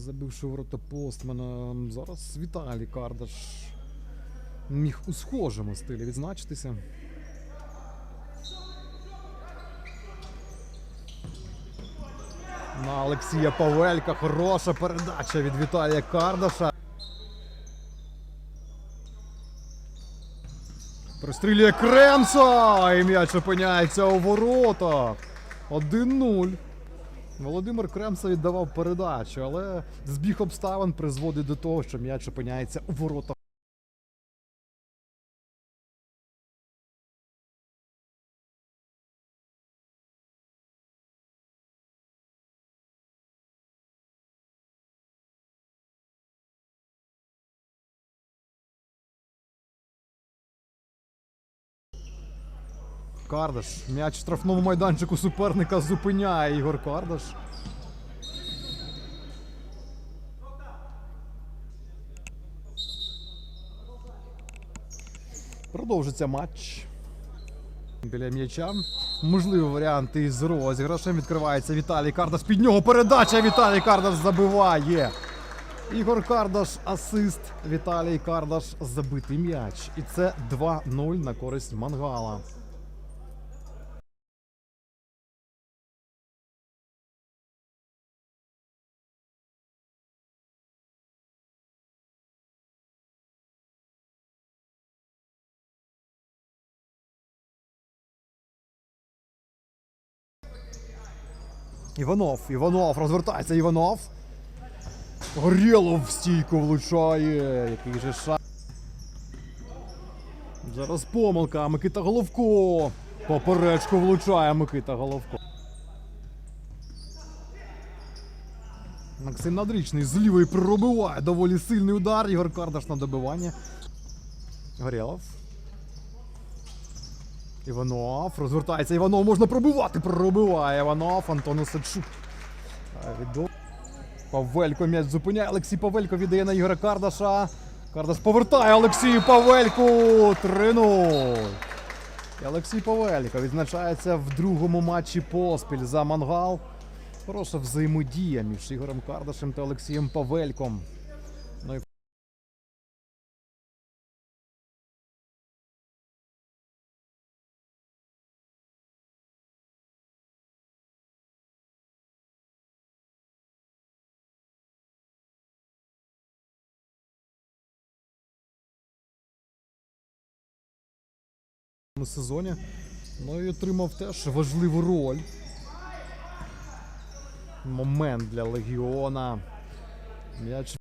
забивши ворота постмена. Зараз Віталій Кардаш міг у схожому стилі відзначитися. На Олексія Павелька. Хороша передача від Віталія Кардаша. Пристрілює Кремса! І м'яч опиняється у воротах. 1-0. Володимир Кремса віддавав передачу, але збіг обставин призводить до того, що м'яч опиняється у воротах. Кардаш. М'яч в штрафному майданчику суперника зупиняє Ігор Кардаш. Продовжиться матч. Біля м'яча. Можливі варіанти із розіграшем. Відкривається Віталій Кардаш. Під нього передача. Віталій Кардаш забиває. Ігор Кардаш асист. Віталій Кардаш забитий м'яч. І це 2-0 на користь Мангала. Іванов, Іванов, розвертається Іванов. Горєлов в стійку влучає. Який же шаг. Зараз помилка. Микита Головко. Поперечку влучає Микита Головко. Максим Надрічний з лівої пробиває. Доволі сильний удар. Ігор Кардаш на добивання. Горєлов. Іванов. Розвертається Іванов. Можна пробивати. Пробиває Іванов. Антон Осадчук. Павелько м'яч зупиняє. Олексій Павелько віддає на Ігоря Кардаша. Кардаш повертає Олексію Павельку. 3-0. І Олексій Павелько відзначається в другому матчі поспіль за мангал. Хороша взаємодія між Ігорем Кардашем та Олексієм Павельком. Сезоні. Ну і отримав теж важливу роль. Момент для Легіона. М'яч